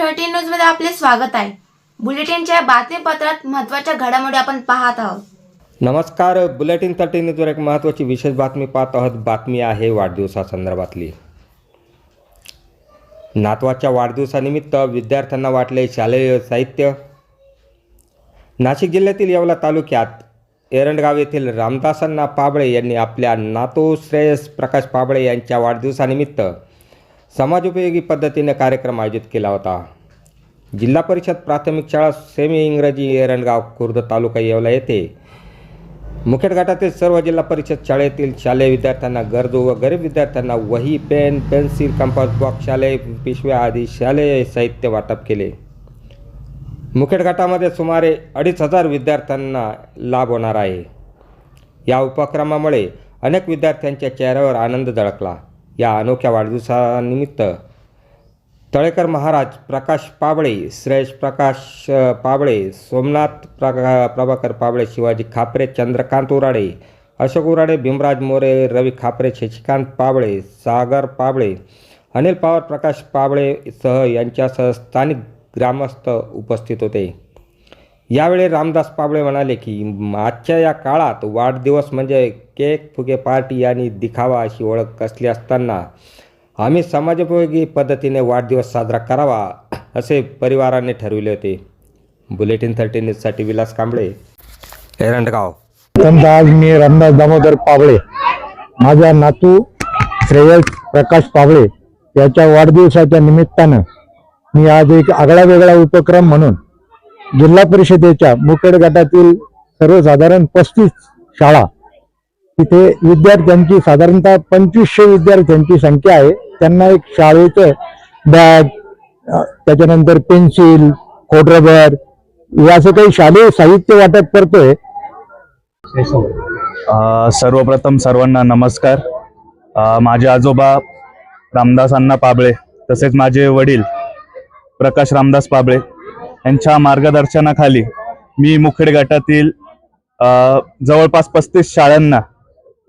Thirteen न्यूजमध्ये आपले स्वागत आहे. बुलेटिनच्या बातमीपत्रात महत्त्वाच्या घडामोडी आपण पाहत आहोत. नमस्कार बुलेटिन थर्टी न्यूजवर एक महत्त्वाची विशेष बातमी पाहत आहोत. बातमी आहे वाढदिवसासंदर्भातली. नातवाच्या वाढदिवसानिमित्त विद्यार्थ्यांना वाटले शालेय साहित्य. नाशिक जिल्ह्यातील येवला तालुक्यात एरंडगाव येथील रामदासांना पाबळे यांनी आपल्या नातो श्रेयस प्रकाश पाबळे यांच्या वाढदिवसानिमित्त समाजोपयोगी पद्धतीने कार्यक्रम आयोजित केला होता. जिल्हा परिषद प्राथमिक शाळा सेमी इंग्रजी एरणगाव खुर्द तालुका येवला येथे. मुखेड गटातील सर्व जिल्हा परिषद शाळेतील शालेय विद्यार्थ्यांना गरजू व गरीब विद्यार्थ्यांना वही पेन पेन्सिल कंपास बॉक्स शालेय पिशव्या आदी शालेय साहित्य वाटप केले. मुखेड गटामध्ये सुमारे अडीच हजार विद्यार्थ्यांना लाभ होणार आहे. या उपक्रमामुळे अनेक विद्यार्थ्यांच्या चेहऱ्यावर आनंद झळकला. या अनोख्या वाढदिवसानिमित्त तळेकर महाराज प्रकाश पाबळे श्रेयश प्रकाश पाबळे सोमनाथ प्रका प्रभाकर पाबळे शिवाजी खापरे चंद्रकांत उराडे अशोक उराडे भीमराज मोरे रवी खापरे शशिकांत पाबळे सागर पाबळे अनिल पवार प्रकाश पाबळे सह यांच्यासह स्थानिक ग्रामस्थ उपस्थित होते. यावेळी रामदास पाबळे म्हणाले की आजच्या या काळात वाढदिवस म्हणजे केक फुगे पार्टी आणि दिखावा अशी ओळख असली असताना आम्ही समाजोपयोगी पद्धतीने वाढदिवस साजरा करावा असे परिवाराने ठरविले होते. बुलेटिन थर्टी न्यूजसाठी विलास कांबळे. एरंडगाव. आज मी रामदास दामोदर पाबळे माझा नातू श्रेयस प्रकाश पाबळे याच्या वाढदिवसाच्या निमित्तानं मी आज एक आगळा वेगळा उपक्रम म्हणून जिल्हा परिषदेच्या मुखेड गटातील सर्वसाधारण पस्तीस शाळा तिथे विद्यार्थ्यांची साधारणतः पंचवीसशे विद्यार्थ्यांची संख्या आहे. त्यांना एक शाळेचं बॅग त्याच्यानंतर पेन्सिल खोडरबर हे असं काही शालेय साहित्य वाटप करतोय. सर्वप्रथम सर्वांना नमस्कार. माझे आजोबा रामदास अण्णा पाबळे तसेच माझे वडील प्रकाश रामदास पाबळे यांच्या मार्गदर्शनाखाली मी मुखेड गटातील जवळपास पस्तीस शाळांना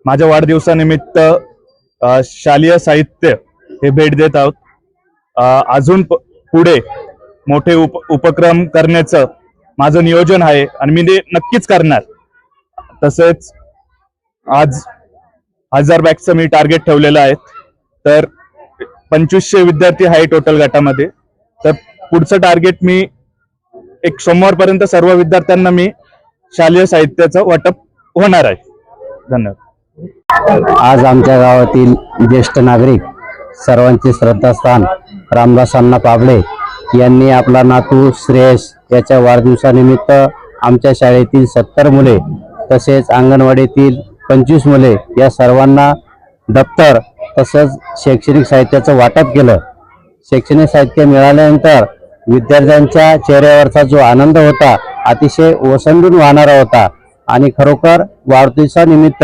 माझ्या वाढदिवसानिमित्त शालेय साहित्य हे भेट देत आहोत. अजून प- पुढे मोठे उप उपक्रम करण्याचं माझं नियोजन आहे आणि मी ते नक्कीच करणार. तसेच आज हजार बॅगचं मी टार्गेट ठेवलेलं आहे. तर पंचवीसशे विद्यार्थी आहे टोटल गटामध्ये. तर पुढचं टार्गेट मी एक सोमवारपर्यंत सर्व विद्यार्थ्यांना मी शालेय साहित्याचं वाटप होणार आहे. धन्यवाद. आज आमच्या गावातील ज्येष्ठ नागरिक सर्वांचे श्रद्धास्थान रामदास अण्णा पाबळे यांनी आपला नातू श्रेयस याच्या वाढदिवसानिमित्त आमच्या शाळेतील सत्तर मुले तसेच अंगणवाडीतील पंचवीस मुले या सर्वांना दप्तर तसंच शैक्षणिक साहित्याचं वाटप केलं. शैक्षणिक साहित्य मिळाल्यानंतर विद्यार्थ्यांच्या चेहऱ्यावरचा जो आनंद होता अतिशय ओसंडून वाहणारा होता आणि खरोखर वाढदिवसानिमित्त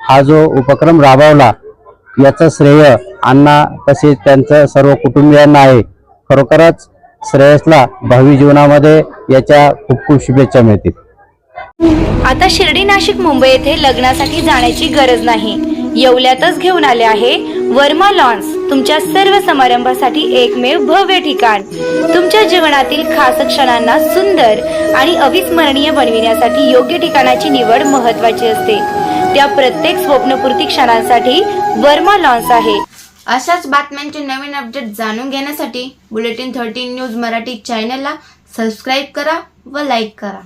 हा जो उपक्रम राबवला याचं श्रेय अण्णा तसेच त्यांचं सर्व कुटुंबियांना आहे. खरोखरच श्रेयसला भावी जीवनामध्ये याच्या खूप खूप शुभेच्छा मिळतील. आता शिर्डी नाशिक मुंबई येथे लग्नासाठी जाण्याची गरज नाही. येवल्यातच घेऊन आले आहे वर्मा लॉन्स तुमच्या सर्व समारंभासाठी एकमेव भव्य ठिकाण. तुमच्या जीवनातील खास क्षणांना सुंदर आणि अविस्मरणीय बनविण्यासाठी योग्य ठिकाणाची निवड महत्वाची असते. त्या प्रत्येक स्वप्नपूर्ती क्षणांसाठी वर्मा लॉन्स आहे. अशाच बातम्यांचे नवीन अपडेट जाणून घेण्यासाठी बुलेटिन थर्टीन न्यूज मराठी चॅनलला सबस्क्राईब करा व लाईक करा.